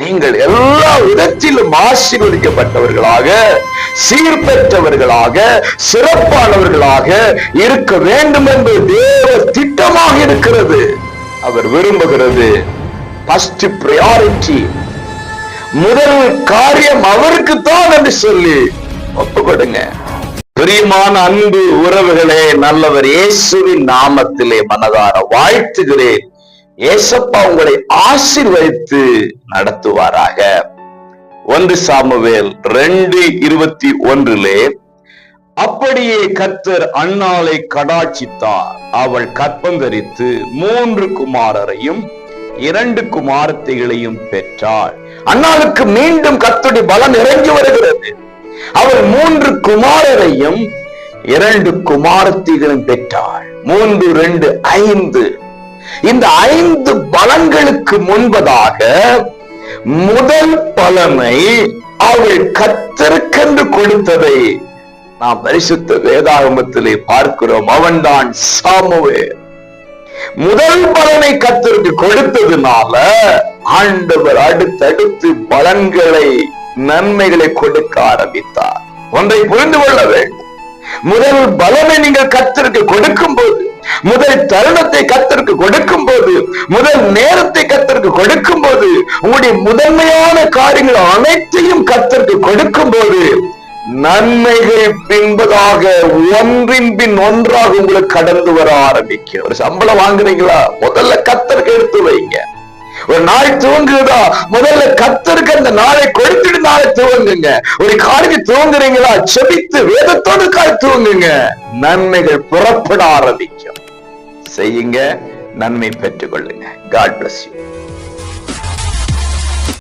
நீங்கள் எல்லா விதத்திலும் ஆசீர்வதிக்கப்பட்டவர்களாக சீர்பெற்றவர்களாக சிறப்பானவர்களாக இருக்க வேண்டும் என்பது தேவ திட்டமாக இருக்கிறது. அவர் விரும்புகிறது ஃபர்ஸ்ட் priority. முதல் காரியம் அவருக்கு தான் என்று சொல்லி ஒப்புக்கொடுங்க. பிரியமான அன்பு உறவுகளே நல்லவர் இயேசுவின் நாமத்திலே மனதார வாழ்த்துகிறேன். ஏசப்பா உங்களை ஆசிர்வதித்து நடத்துவாராக. ஒன்று சாமுவேல் ரெண்டு இருபத்தி ஒன்றிலே அப்படியே கர்த்தர் அன்னாளை கடாட்சித்தார். அவள் கற்பந்தரித்து மூன்று குமாரரையும் இரண்டு குமாரத்தைகளையும் பெற்றாள். அன்னாளுக்கு மீண்டும் கத்துடைய பலம் இறங்கி வருகிறது. அவள் மூன்று குமாரரையும் இரண்டு குமாரத்தைகளும் பெற்றாள். மூன்று ரெண்டு ஐந்து இந்த ஐந்து பலன்களுக்கு முன்பதாக முதல் பலனை அவள் கத்தருக்கென்று கொடுத்ததை நாம் பரிசுத்த வேதாகமத்திலே பார்க்கிறோம். அவன்தான் சாமுவே முதல் பலனை கத்தருக்கு கொடுத்ததுனால ஆண்டவர் அடுத்தடுத்து பலன்களை நன்மைகளை கொடுக்க ஆரம்பித்தார். ஒன்றை புரிந்து கொள்ள வேண்டும். முதல் பலனை நீங்கள் கத்திற்கு கொடுக்கும் போது முதல் தருணத்தை கத்த கொடுக்கும் போது முதல் நேரத்தை கத்தருக்கு கொடுக்கும் போது உங்களுடைய முதன்மையான காரியங்கள் அனைத்தையும் கத்தருக்கு கொடுக்கும் போது நன்மைகள் பின்பதாக ஒன்றின் பின் ஒன்றாக உங்களுக்கு கடந்து வர ஆரம்பிக்கும். ஒரு சம்பளம் வாங்குறீங்களா முதல்ல கத்தருக்கு எடுத்து வைங்க. ஒரு நாள் துவங்குதா? முதல்ல கத்தருக்கு அந்த நாளை கொடுத்துட்டு நாளை துவங்குங்க. ஒரு காரியம் துவங்குறீங்களா? செபித்து வேதத்தோடு கால் துவங்குங்க. நன்மைகள் புறப்பட ஆரம்பிக்கும். செய்யுங்க. நன்மை பெற்றுக் கொள்ளுங்க காட் பிளஸ் யூ